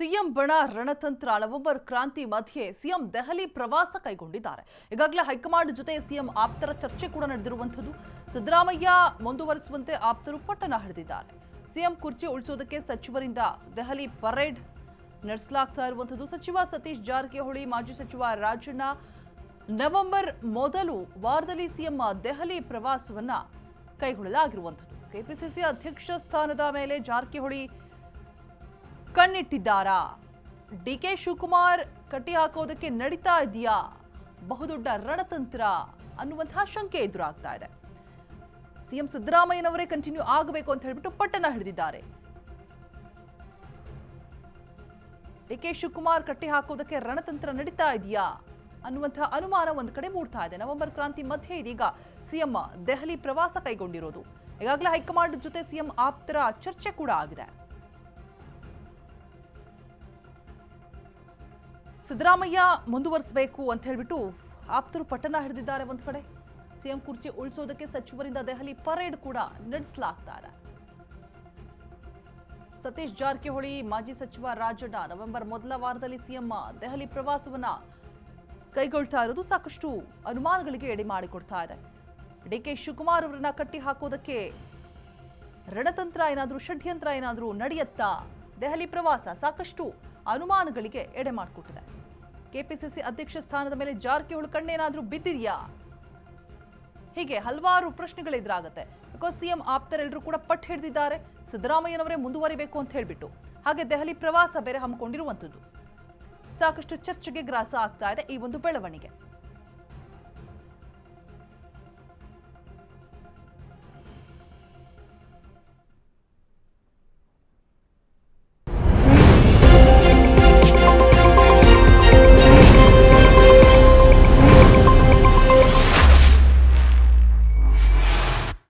CM ಬಣ ರಣತಂತ್ರ November ಕ್ರಾಂತಿ ಮಧ್ಯೆ ಸಿಎಂ ದೆಹಲಿ ಪ್ರವಾಸ ಕೈಗೊಂಡಿದ್ದಾರೆ. ಈಗಾಗಲೇ ಹೈಕಮಾಂಡ್ ಜೊತೆ ಸಿಎಂ ಆಪ್ತರ ಚರ್ಚೆ ಕೂಡ ನಡೆದಿರುವಂಥದ್ದು. ಸಿದ್ದರಾಮಯ್ಯ ಮುಂದುವರಿಸುವಂತೆ ಆಪ್ತರು ಪಟ್ಟಣ ಹಿಡಿದಿದ್ದಾರೆ ಸಿಎಂ ಕುರ್ಚಿ ಉಳಿಸೋದಕ್ಕೆ ಸಚಿವರಿಂದ ದೆಹಲಿ ಪರೇಡ್ ನಡೆಸಲಾಗ್ತಾ ಇರುವಂಥದ್ದು. ಸಚಿವ ಸತೀಶ್ ಜಾರಕಿಹೊಳಿ, ಮಾಜಿ ಸಚಿವ ರಾಜಣ್ಣ, ನವೆಂಬರ್ ಮೊದಲು ವಾರದಲ್ಲಿ ಸಿಎಂ ದೆಹಲಿ ಪ್ರವಾಸವನ್ನ ಕೈಗೊಳ್ಳಲಾಗಿರುವಂಥದ್ದು. ಕೆಪಿಸಿಸಿ ಅಧ್ಯಕ್ಷ ಸ್ಥಾನದ ಮೇಲೆ ಜಾರಕಿಹೊಳಿ ಕಣ್ಣಿಟ್ಟಿದ್ದಾರಾ? ಡಿ ಕೆ ಶಿವಕುಮಾರ್ ಕಟ್ಟಿ ಹಾಕೋದಕ್ಕೆ ನಡೀತಾ ಇದೆಯಾ ಬಹುದೊಡ್ಡ ರಣತಂತ್ರ ಅನ್ನುವಂತಹ ಶಂಕೆ ಎದುರಾಗ್ತಾ ಇದೆ. ಸಿಎಂ ಸಿದ್ದರಾಮಯ್ಯನವರೇ ಕಂಟಿನ್ಯೂ ಆಗಬೇಕು ಅಂತ ಹೇಳ್ಬಿಟ್ಟು ಪಟ್ಟಣ ಹಿಡಿದಿದ್ದಾರೆ. ಡಿ ಕೆ ಶಿವಕುಮಾರ್ ಕಟ್ಟಿ ಹಾಕೋದಕ್ಕೆ ರಣತಂತ್ರ ನಡೀತಾ ಇದೆಯಾ? ಅನ್ನುವಂತಹ ಅನುಮಾನ ಒಂದು ಕಡೆ ಮೂಡ್ತಾ ಇದೆ. ನವೆಂಬರ್ ಕ್ರಾಂತಿ ಮಧ್ಯೆ ಇದೀಗ ಸಿಎಂ ದೆಹಲಿ ಪ್ರವಾಸ ಕೈಗೊಂಡಿರೋದು. ಈಗಾಗಲೇ ಹೈಕಮಾಂಡ್ ಜೊತೆ ಸಿಎಂ ಆಪ್ತರ ಚರ್ಚೆ ಕೂಡ ಆಗಿದೆ. ಸಿದ್ದರಾಮಯ್ಯ ಮುಂದುವರಿಸಬೇಕು ಅಂತ ಹೇಳ್ಬಿಟ್ಟು ಆಪ್ತರು ಪಟ್ಟಣ ಹಿಡಿದಿದ್ದಾರೆ ಒಂದು ಕಡೆ. ಸಿಎಂ ಕುರ್ಚಿ ಉಳಿಸೋದಕ್ಕೆ ಸಚಿವರಿಂದ ದೆಹಲಿ ಪರೇಡ್ ಕೂಡ ನಡೆಸಲಾಗ್ತಾ ಇದೆ. ಸತೀಶ್ ಜಾರಕಿಹೊಳಿ, ಮಾಜಿ ಸಚಿವ ರಾಜಣ್ಣ, ನವೆಂಬರ್ ಮೊದಲ ವಾರದಲ್ಲಿ ಸಿಎಂ ದೆಹಲಿ ಪ್ರವಾಸವನ್ನ ಕೈಗೊಳ್ತಾ ಇರೋದು ಸಾಕಷ್ಟು ಅನುಮಾನಗಳಿಗೆ ಎಡೆ ಮಾಡಿಕೊಡ್ತಾ ಇದೆ. ಡಿ ಕೆ ಶಿವಕುಮಾರ್ ಅವರನ್ನ ಕಟ್ಟಿ ಹಾಕೋದಕ್ಕೆ ರಣತಂತ್ರ ಏನಾದರೂ, ಷಡ್ಯಂತ್ರ ಏನಾದರೂ ನಡೆಯತ್ತಾ ದೆಹಲಿ ಪ್ರವಾಸ ಸಾಕಷ್ಟು ಅನುಮಾನಗಳಿಗೆ ಎಡೆ ಮಾಡಿಕೊಟ್ಟಿದೆ. ಕೆಪಿಸಿಸಿ ಅಧ್ಯಕ್ಷ ಸ್ಥಾನದ ಮೇಲೆ ಜಾರಕಿಹೊಳಿ ಕಣ್ಣೇನಾದರೂ ಬಿದ್ದಿದೆಯಾ? ಹೀಗೆ ಹಲವಾರು ಪ್ರಶ್ನೆಗಳು ಎದುರಾಗುತ್ತೆ. ಬಿಕಾಸ್ ಸಿಎಂ ಆಪ್ತರೆಲ್ಲರೂ ಕೂಡ ಪಟ್ಟು ಹಿಡಿದಿದ್ದಾರೆ. ಸಿದ್ದರಾಮಯ್ಯನವರೇ ಮುಂದುವರಿಬೇಕು ಅಂತ ಹೇಳಿಬಿಟ್ಟು. ಹಾಗೆ ದೆಹಲಿ ಪ್ರವಾಸ ಬೇರೆ ಹಮ್ಮಿಕೊಂಡಿರುವಂಥದ್ದು. ಸಾಕಷ್ಟು ಚರ್ಚೆಗೆ ಗ್ರಾಸ ಆಗ್ತಾ ಇದೆ ಈ ಒಂದು ಬೆಳವಣಿಗೆ.